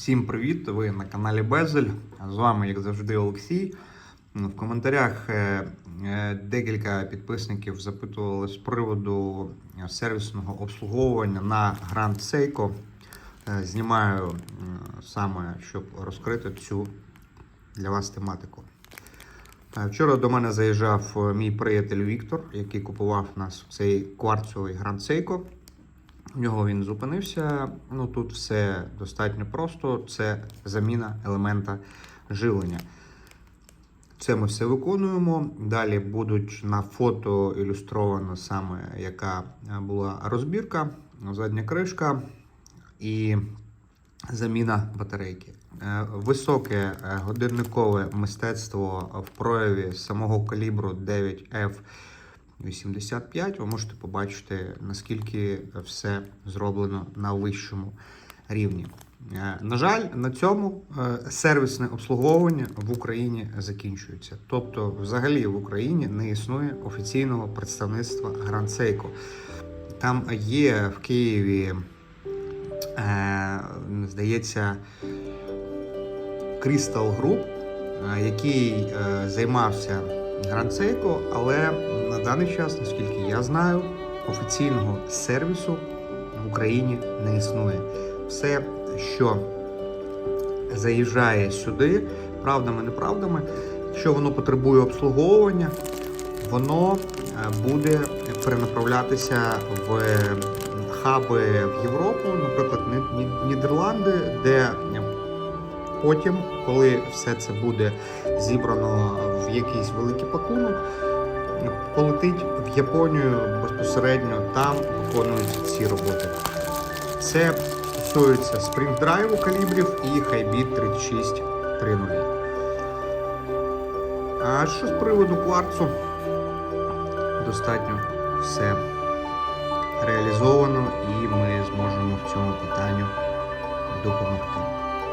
Всім привіт! Ви на каналі Безель. З вами, як завжди, Олексій. В коментарях е, е, декілька підписників запитували з приводу сервісного обслуговування на Grand Seiko. Е, Знімаю саме, щоб розкрити цю для вас тематику. Вчора до мене заїжджав мій приятель Віктор, який купував нас цей кварцовий Grand Seiko. У нього він зупинився. Ну тут все достатньо просто. Це заміна елемента живлення. Це ми все виконуємо. Далі будуть на фото ілюстровано саме, яка е, була розбірка, задня кришка і заміна батарейки. Е, Високе е, годинникове мистецтво в прояві самого калібру 9F 85. Ви можете побачити, наскільки все зроблено на вищому рівні. Е, На жаль, на цьому е, сервісне обслуговування в Україні закінчується. Тобто, взагалі в Україні не існує офіційного представництва Seiko. Там є в Києві, е, здається, Crystal Group, який займався Seiko, але на даний час, наскільки я знаю, офіційного сервісу в Україні не існує. Все, що заїжджає сюди, правдами, неправдами, якщо воно потребує обслуговування, воно е, буде перенаправлятися в хаби в Європу, наприклад, Ні- Ні- Нідерланди, де потім, коли все це буде зібрано в якийсь великий пакунок, полетить в Японію безпосередньо там виконуються ці роботи. Це стосується Drive калібрів і Highbeat 3630. А що з приводу кварцу? Достатньо все реалізовано і ми зможемо в цьому питанню допомогти.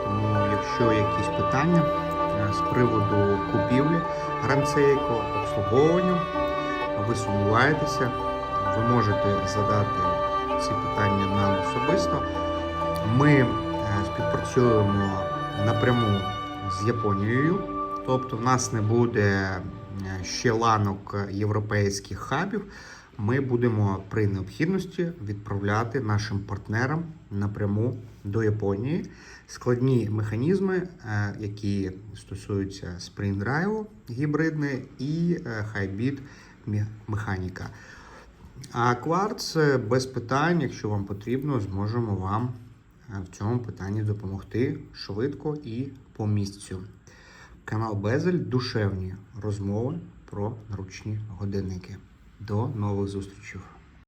Тому, якщо якісь питання е, з приводу купівлі гранцейко, обслуговування, ви сумніваєтеся, ви можете задати ці питання нам особисто. Ми е, співпрацюємо напряму з Японією, тобто в нас не буде е, ще ланок європейських хабів. Ми будемо при необхідності відправляти нашим партнерам напряму до Японії складні механізми, е, які стосуються Drive гібридний і е, механіка. А кварц е, без питань, якщо вам потрібно, зможемо вам в цьому питанні допомогти швидко і по місцю. Канал Безель душевні розмови про наручні годинники. До нових зустрічей!